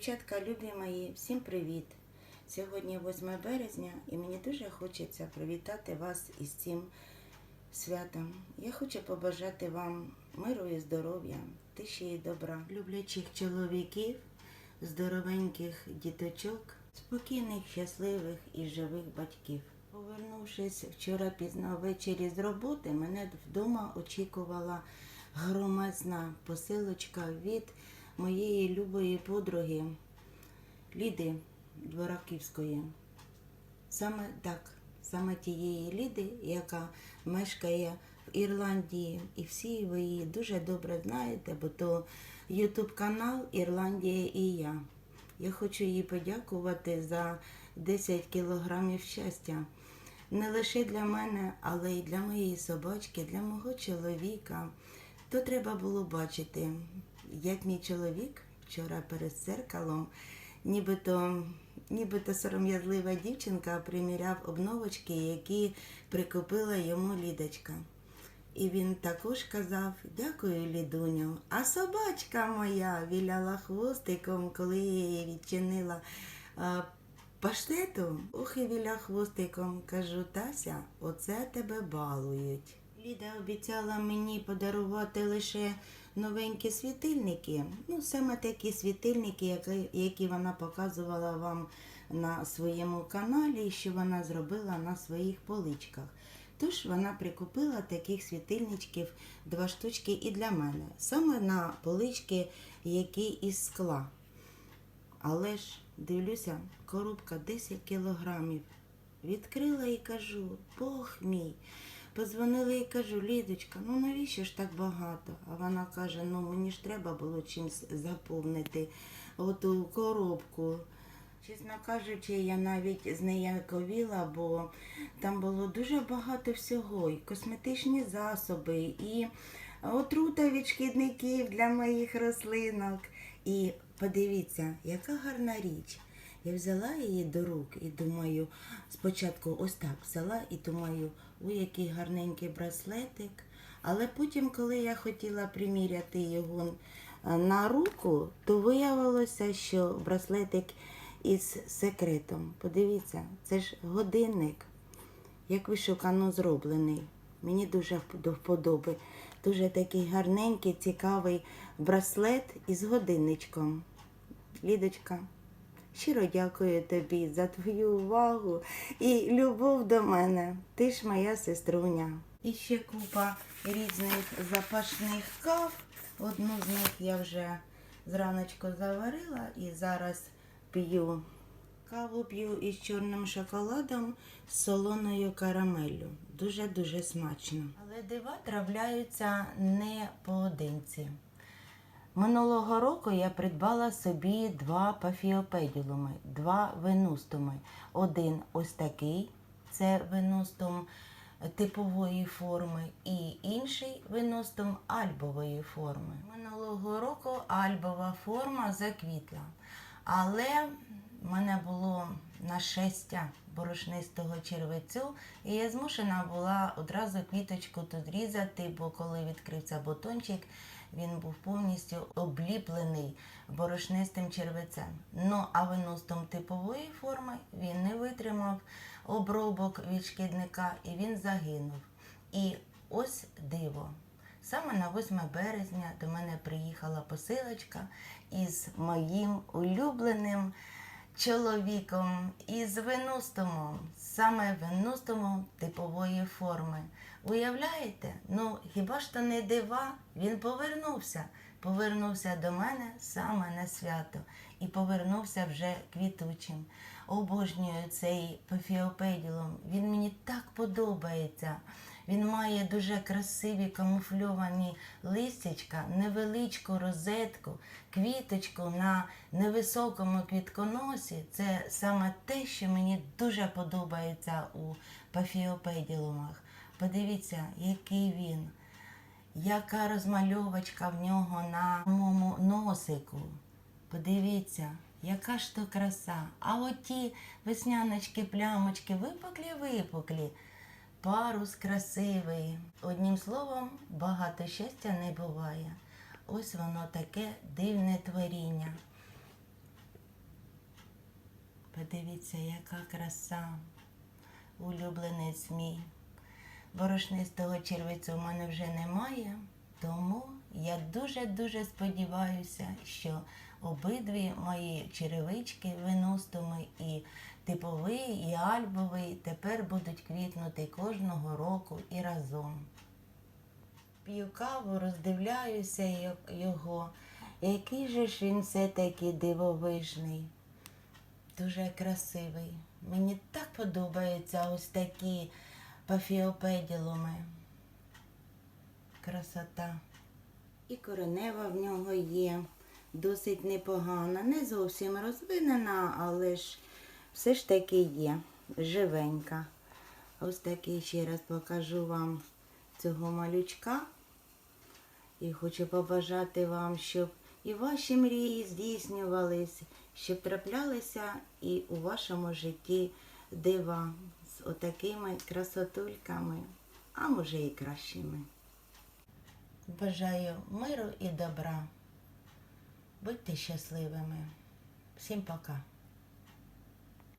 Дівчатка, любі мої, всім привіт! Сьогодні 8 березня і мені дуже хочеться привітати вас із цим святом. Я хочу побажати вам миру і здоров'я, тиші і добра, люблячих чоловіків, здоровеньких діточок, спокійних, щасливих і живих батьків. Повернувшись вчора пізно ввечері з роботи, мене вдома очікувала громадна посилочка від моєї любої подруги Ліди Двораківської. Саме так, саме тієї Ліди, яка мешкає в Ірландії, і всі ви її дуже добре знаєте, бо то Ютуб канал Ірландія і я. Я хочу їй подякувати за 10 кілограмів щастя. Не лише для мене, але й для моєї собачки, для мого чоловіка. То треба було бачити, як мій чоловік вчора перед зеркалом, нібито, нібито сором'язлива дівчинка приміряв обновочки, які прикупила йому лідочка. І він також казав дякую, лідуню. А собачка моя віляла хвостиком, коли я її відчинила а, паштету. Ох і віля хвостиком. Кажу, Тася, оце тебе балують. Ліда обіцяла мені подарувати лише новенькі світильники. Ну, саме такі світильники, які, які вона показувала вам на своєму каналі, що вона зробила на своїх поличках. Тож вона прикупила таких світильничків два штучки і для мене. Саме на полички, які із скла. Але ж дивлюся, коробка 10 кілограмів. Відкрила і кажу, Бог мій. Позвонила і кажу, Лідочка, ну навіщо ж так багато? А вона каже, ну мені ж треба було чимось заповнити оту коробку. Чесно кажучи, я навіть знеяковіла, бо там було дуже багато всього, і косметичні засоби, і отрута від шкідників для моїх рослинок. І подивіться, яка гарна річ. Я взяла її до рук і думаю, спочатку ось так взяла і думаю, ой, який гарненький браслетик. Але потім, коли я хотіла приміряти його е, на руку, то виявилося, що браслетик із секретом. Подивіться, це ж годинник, як вишукано зроблений. Мені дуже до вподоби. Дуже такий гарненький, цікавий браслет із годинничком. Лідочка, щиро дякую тобі за твою увагу і любов до мене. Ти ж моя сеструня. І ще купа різних запашних кав. Одну з них я вже зраночку заварила і зараз п'ю. Каву п'ю із чорним шоколадом з солоною карамеллю. Дуже-дуже смачно. Але дива трапляються не поодинці. Минулого року я придбала собі два пафіопеділуми, два венустуми. Один ось такий, це венустум типової форми, і інший венустум альбової форми. Минулого року альбова форма заквітла. Але в мене було нашестя борошнистого червецю, і я змушена була одразу квіточку тут різати, бо коли відкрився бутончик, він був повністю обліплений борошнистим червецем. Ну а виностом типової форми він не витримав обробок від шкідника і він загинув. І ось диво. Саме на 8 березня до мене приїхала посилочка із моїм улюбленим чоловіком із венустомом, саме венустомом типової форми. Уявляєте? Ну хіба ж то не дива? Він повернувся. Повернувся до мене саме на свято і повернувся вже квітучим. Обожнюю цей пафіопеділум. Він мені так подобається. Він має дуже красиві камуфльовані листячка, невеличку розетку, квіточку на невисокому квітконосі. Це саме те, що мені дуже подобається у пафіопеділумах. Подивіться, який він, яка розмальовочка в нього на моєму носику. Подивіться, яка ж то краса. А оті весняночки, плямочки, випуклі-випуклі. Парус красивий. Одним словом, багато щастя не буває. Ось воно таке дивне творіння. Подивіться, яка краса, улюбленець мій. Борошнистого червицю в мене вже немає, тому я дуже-дуже сподіваюся, що обидві мої черевички виностими і типовий, і альбовий тепер будуть квітнути кожного року і разом. П'ю каву, роздивляюся його. Який же ж він все-таки дивовижний, дуже красивий. Мені так подобаються ось такі пафіопеділуми. Красота. І коренева в нього є, досить непогана, не зовсім розвинена, але ж все ж таки є, живенька. Ось такий ще раз покажу вам цього малючка. І хочу побажати вам, щоб і ваші мрії здійснювались, щоб траплялися і у вашому житті дива з отакими красотульками, а може і кращими. Бажаю миру і добра. Будьте щасливими. Всім пока.